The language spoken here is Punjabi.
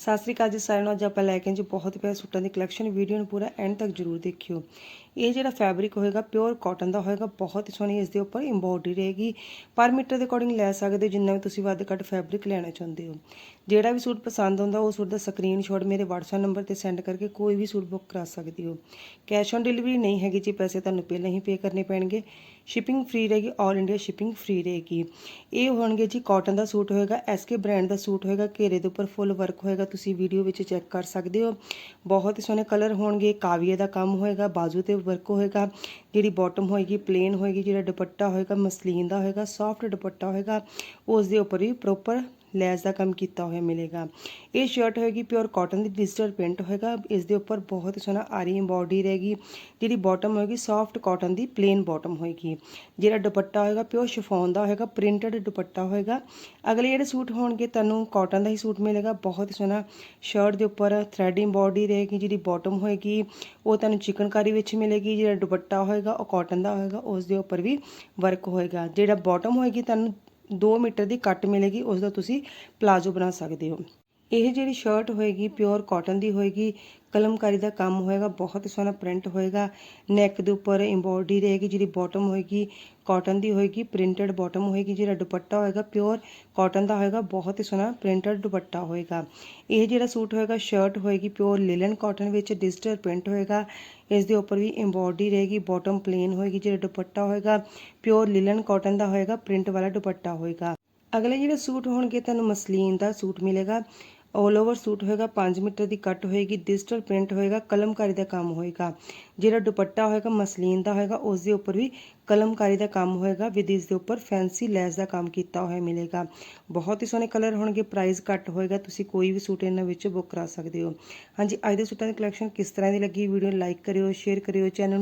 ਸਤਿ ਸ੍ਰੀ ਅਕਾਲ ਜੀ ਸਾਰਿਆਂ ਨੂੰ। ਅੱਜ ਆਪਾਂ ਲੈ ਕੇ ਜੀ ਬਹੁਤ ਪਿਆਰੇ ਸੂਟਾਂ ਦੀ ਕਲੈਕਸ਼ਨ ਵੀਡੀਓ ਨੂੰ ਪੂਰਾ ਐਂਡ ਤੱਕ ਜਰੂਰ ਦੇਖਿਓ। ਇਹ ਜਿਹੜਾ ਫੈਬਰਿਕ ਹੋਏਗਾ ਪਿਓਰ ਕਾਟਨ ਦਾ ਹੋਏਗਾ, ਬਹੁਤ ਹੀ ਸੋਹਣੀ ਇਸ ਦੇ ਉੱਪਰ ਐਮਬੋਡਰੀ ਰਹੇਗੀ। ਪਰ ਮੀਟਰ ਦੇ ਅਕੋਰਡਿੰਗ ਲੈ ਸਕਦੇ ਹੋ, ਜਿੰਨਾ ਵੀ ਤੁਸੀਂ ਵੱਧ ਘੱਟ ਫੈਬਰਿਕ ਲੈਣਾ ਚਾਹੁੰਦੇ ਹੋ। ਜਿਹੜਾ ਵੀ ਸੂਟ ਪਸੰਦ ਆਉਂਦਾ, ਉਹ ਸੂਟ ਦਾ ਸਕਰੀਨਸ਼ਾਟ ਮੇਰੇ WhatsApp ਨੰਬਰ ਤੇ ਸੈਂਡ ਕਰਕੇ ਕੋਈ ਵੀ ਸੂਟ ਬੁੱਕ ਕਰਾ ਸਕਦੇ ਹੋ। ਕੈਸ਼ ਔਨ ਡਿਲੀਵਰੀ ਨਹੀਂ ਹੈਗੀ ਜੀ, ਪੈਸੇ ਤੁਹਾਨੂੰ ਪਹਿਲਾਂ ਹੀ ਪੇ ਕਰਨੇ ਪੈਣਗੇ। ਸ਼ਿਪਿੰਗ ਫ੍ਰੀ ਰਹੇਗੀ 올 ਇੰਡੀਆ ਸ਼ਿਪਿੰਗ ਫ੍ਰੀ ਰਹੇਗੀ। ਇਹ ਹੋਣਗੇ ਜੀ ਕਾਟਨ ਦਾ ਸੂਟ ਹੋਏਗਾ ਐਸਕੇ ਬ੍ਰਾਂਡ ਦਾ ਸੂਟ ਹੋਏਗਾ, ਘੇਰੇ ਦੇ ਉੱਪਰ ਫੁੱਲ ਵਰਕ ਹੋਏਗਾ, ਤੁਸੀਂ ਵੀਡੀਓ ਵਿੱਚ ਚੈੱਕ ਕਰ ਸਕਦੇ ਹੋ। ਬਹੁਤ ਹੀ ਸੋਹਣੇ ਕਲਰ ਹੋਣਗੇ ਕਾਵੀਏ ਦਾ ਕੰਮ ਹੋਏਗਾ, ਬਾਜ਼ੂ ਤੇ ਵਰਕ ਹੋਏਗਾ, ਜਿਹੜੀ ਬਾਟਮ ਹੋਏਗੀ ਪਲੇਨ ਹੋਏਗੀ, ਜਿਹੜਾ ਦੁਪੱਟਾ ਹੋਏਗਾ, ਮਸਲੀਨ ਦਾ ਹੋਏਗਾ ਸੌਫਟ ਦੁਪੱਟਾ ਹੋਏਗਾ, ਉਸ ਦੇ ਉੱਪਰ ਵੀ ਪ੍ਰੋਪਰ ਲੈਸ ਦਾ ਕੰਮ ਕੀਤਾ ਹੋਇਆ ਮਿਲੇਗਾ। ਇਹ ਸ਼ਰਟ ਹੋਏਗੀ ਪਿਓਰ ਕਾਟਨ ਦੀ ਡਿਜੀਟਲ ਪ੍ਰਿੰਟ ਹੋਏਗਾ। ਇਸ ਦੇ ਉੱਪਰ ਬਹੁਤ ਸੋਹਣਾ ਆਰੀ ਐਮਬੋਡੀ ਰਹੇਗੀ, ਜਿਹੜੀ ਬਾਟਮ ਹੋਏਗੀ ਸੌਫਟ ਕਾਟਨ ਦੀ ਪਲੇਨ ਬਾਟਮ ਹੋਏਗੀ। ਜਿਹੜਾ ਦੁਪੱਟਾ ਹੋਏਗਾ ਪਿਓਰ ਸ਼ਿਫੋਨ ਦਾ ਹੋਏਗਾ ਪ੍ਰਿੰਟਡ ਦੁਪੱਟਾ ਹੋਏਗਾ। ਅਗਲੇ ਜਿਹੜੇ ਸੂਟ ਹੋਣਗੇ, ਤੁਹਾਨੂੰ ਕਾਟਨ ਦਾ ਹੀ ਸੂਟ ਮਿਲੇਗਾ। ਬਹੁਤ ਸੋਹਣਾ ਸ਼ਰਟ ਦੇ ਉੱਪਰ ਥ੍ਰੈਡ ਐਮਬੋਡੀ ਰਹੇਗੀ, ਜਿਹੜੀ ਬਾਟਮ ਹੋਏਗੀ, ਉਹ ਤੁਹਾਨੂੰ ਚਿਕਨਕਾਰੀ ਵਿੱਚ ਮਿਲੇਗੀ। ਜਿਹੜਾ ਦੁਪੱਟਾ ਹੋਏਗਾ, ਉਹ ਕਾਟਨ ਦਾ ਹੋਏਗਾ ਉਸ ਦੇ ਉੱਪਰ ਵੀ ਵਰਕ ਹੋਏਗਾ। ਜਿਹੜਾ ਬਾਟਮ ਹੋਏਗੀ, ਤੁਹਾਨੂੰ 2 ਮੀਟਰ ਦੀ ਕੱਟ ਮਿਲੇਗੀ ਉਸ ਦਾ ਤੁਸੀਂ ਪਲਾਜ਼ੋ ਬਣਾ ਸਕਦੇ ਹੋ। ਇਹ ਜਿਹੜੀ ਸ਼ਰਟ ਹੋਏਗੀ ਪਿਓਰ ਕਾਟਨ ਦੀ ਹੋਏਗੀ, ਕਲਮਕਾਰੀ ਦਾ ਕੰਮ ਹੋਏਗਾ, ਬਹੁਤ ਹੀ ਸੋਹਣਾ ਪ੍ਰਿੰਟ ਹੋਏਗਾ। ਨੈਕ ਦੇ ਉੱਪਰ ਐਮਬੋਡੀ ਰਹੇਗੀ, ਜਿਹੜੀ ਬਾਟਮ ਹੋਏਗੀ ਕਾਟਨ ਦੀ ਹੋਏਗੀ ਪ੍ਰਿੰਟਡ ਬਾਟਮ ਹੋਏਗੀ, ਜਿਹੜਾ ਦੁਪੱਟਾ ਹੋਏਗਾ ਪਿਓਰ ਕਾਟਨ ਦਾ ਹੋਏਗਾ, ਬਹੁਤ ਹੀ ਸੋਹਣਾ ਪ੍ਰਿੰਟਡ ਦੁਪੱਟਾ ਹੋਏਗਾ। ਇਹ ਜਿਹੜਾ ਸੂਟ ਹੋਏਗਾ ਸ਼ਰਟ ਹੋਏਗੀ ਪਿਓਰ ਲਿਲਨ ਕਾਟਨ ਵਿੱਚ ਡਿਜੀਟਲ ਪ੍ਰਿੰਟ ਹੋਏਗਾ। ਇਸ ਦੇ ਉੱਪਰ ਵੀ ਐਮਬੋਡੀ ਰਹੇਗੀ ਬਾਟਮ ਪਲੇਨ ਹੋਏਗੀ, ਜਿਹੜਾ ਦੁਪੱਟਾ ਹੋਏਗਾ ਪਿਓਰ ਲਿਲਨ ਕਾਟਨ ਦਾ ਹੋਏਗਾ ਪ੍ਰਿੰਟ ਵਾਲਾ ਦੁਪੱਟਾ ਹੋਏਗਾ। ਅਗਲੇ ਜਿਹੜੇ ਸੂਟ ਹੋਣਗੇ, ਤੁਹਾਨੂੰ ਮਸਲੀਨ ਦਾ ਸੂਟ ਮਿਲੇਗਾ। 올 ਓਵਰ ਸੂਟ ਹੋਏਗਾ 5 ਮੀਟਰ ਦੀ ਕੱਟ ਹੋਏਗੀ ਡਿਜੀਟਲ ਪ੍ਰਿੰਟ ਹੋਏਗਾ, ਕਲਮਕਾਰੀ ਦਾ ਕੰਮ ਹੋਏਗਾ। ਜਿਹੜਾ ਦੁਪੱਟਾ ਹੋਏਗਾ, ਮਸਲੀਨ ਦਾ ਹੋਏਗਾ ਉਸ ਦੇ ਉੱਪਰ ਵੀ ਕਲਮਕਾਰੀ ਦਾ ਕੰਮ ਹੋਏਗਾ, ਵਿਦ ਇਸ ਦੇ ਉੱਪਰ ਫੈਂਸੀ ਲੈਸ ਦਾ ਕੰਮ ਕੀਤਾ ਹੋਇਆ ਮਿਲੇਗਾ। ਬਹੁਤ ਹੀ ਸੋਹਣੇ ਕਲਰ ਹੋਣਗੇ ਪ੍ਰਾਈਸ ਘੱਟ ਹੋਏਗਾ, ਤੁਸੀਂ ਕੋਈ ਵੀ ਸੂਟ ਇਹਨਾਂ ਵਿੱਚ ਬੁੱਕ ਕਰਾ ਸਕਦੇ ਹੋ। ਹਾਂਜੀ, ਅੱਜ ਦੇ ਸੂਟਾਂ ਦੀ ਕਲੈਕਸ਼ਨ ਕਿਸ ਤਰ੍ਹਾਂ ਦੀ ਲੱਗੀ? ਵੀਡੀਓ ਲਾਈਕ ਕਰਿਓ ਸ਼ੇਅਰ ਕਰਿਓ ਚੈਨਲ